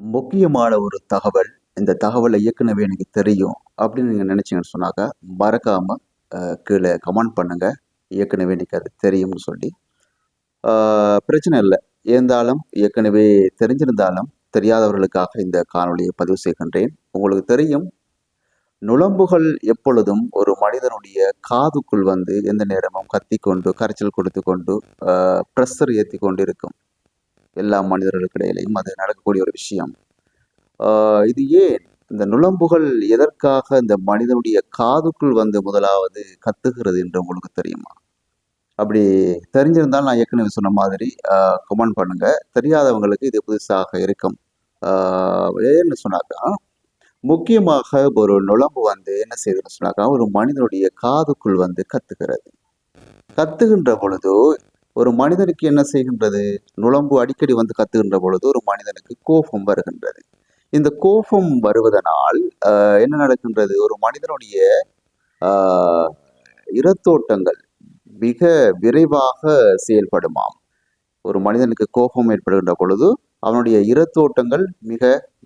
முக்கியமான ஒரு தகவல். இந்த தகவலை ஏற்கனவே எனக்கு தெரியும் அப்படின்னு நீங்கள் நினச்சிங்கன்னு சொன்னாக்கா மறக்காமல் கீழே கமெண்ட் பண்ணுங்கள் ஏற்கனவே எனக்கு அது தெரியும்னு சொல்லி. பிரச்சனை இல்லை. இருந்தாலும் ஏற்கனவே தெரிஞ்சிருந்தாலும் தெரியாதவர்களுக்காக இந்த காணொலியை பதிவு செய்கின்றேன். உங்களுக்கு தெரியும் நுழம்புகள் எப்பொழுதும் ஒரு மனிதனுடைய காதுக்குள் வந்து எந்த நேரமும் கத்தி கொண்டு கரைச்சல் கொடுத்து கொண்டு ப்ரெஷர் ஏற்றி கொண்டு இருக்கும் எல்லா மனிதர்களுக்கு இடையிலையும் அது நடக்கக்கூடிய ஒரு விஷயம். இது ஏன் இந்த நுழம்புகள் எதற்காக இந்த மனிதனுடைய காதுக்குள் வந்து முதலாவது கத்துகிறது என்று உங்களுக்கு தெரியுமா? அப்படி தெரிஞ்சிருந்தால் நான் ஏற்கனவே சொன்ன மாதிரி கமெண்ட் பண்ணுங்க. தெரியாதவங்களுக்கு இது புதுசாக இருக்கும். ஏன்னு சொன்னாக்கா முக்கியமாக ஒரு நுழம்பு வந்து என்ன செய்யுதுன்னு சொன்னாக்கா ஒரு மனிதனுடைய காதுக்குள் வந்து கத்துகிறது. கத்துகின்ற பொழுது ஒரு மனிதனுக்கு என்ன செய்கின்றது? நுழம்பு அடிக்கடி வந்து கத்துகின்ற பொழுது ஒரு மனிதனுக்கு கோபம் வருகின்றது. இந்த கோபம் வருவதனால் என்ன நடக்கின்றது? ஒரு மனிதனுடைய இரத்தோட்டங்கள் மிக விரைவாக செயல்படுமாம். ஒரு மனிதனுக்கு கோபம் ஏற்படுகின்ற பொழுது அவனுடைய இரத்தோட்டங்கள் மிக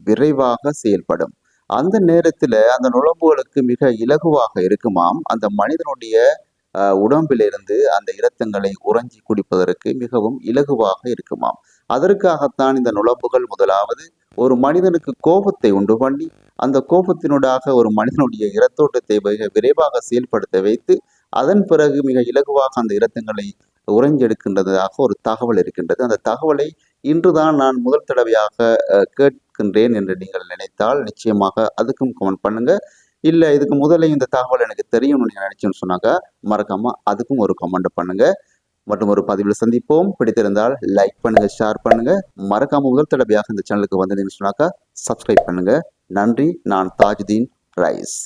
விரைவாக செயல்படும். அந்த நேரத்தில் அந்த நுழம்புகளுக்கு மிக இலகுவாக இருக்குமாம். அந்த மனிதனுடைய உடம்பிலிருந்து அந்த இரத்தங்களை உறைஞ்சி குடிப்பதற்கு மிகவும் இலகுவாக இருக்குமாம். அதற்காகத்தான் இந்த நுழம்புகள் முதலாவது ஒரு மனிதனுக்கு கோபத்தை உண்டு பண்ணி அந்த கோபத்தினூடாக ஒரு மனிதனுடைய இரத்தோட்டத்தை மிக விரைவாக செயல்படுத்த வைத்து அதன் பிறகு மிக இலகுவாக அந்த இரத்தங்களை உறைஞ்செடுக்கின்றதாக ஒரு தகவல் இருக்கின்றது. அந்த தகவலை இன்றுதான் நான் முதல் தடவையாக கேட்கின்றேன் என்று நீங்கள் நினைத்தால் நிச்சயமாக அதுக்கும் கமெண்ட் பண்ணுங்க. இல்லை இதுக்கு முதல்ல இந்த தகவல் எனக்கு தெரியும்னு நீங்கள் நினைச்சேன்னு சொன்னாக்கா மறக்காம அதுக்கும் ஒரு கமெண்ட் பண்ணுங்க. மற்றும் ஒரு பதிவில் சந்திப்போம். பிடித்திருந்தால் லைக் பண்ணுங்க ஷேர் பண்ணுங்க. மறக்காம முதல் தடவையாக இந்த சேனலுக்கு வந்தீங்கன்னு சொன்னாக்கா சப்ஸ்கிரைப் பண்ணுங்க. நன்றி. நான் தாஜ்தீன் ரைஸ்.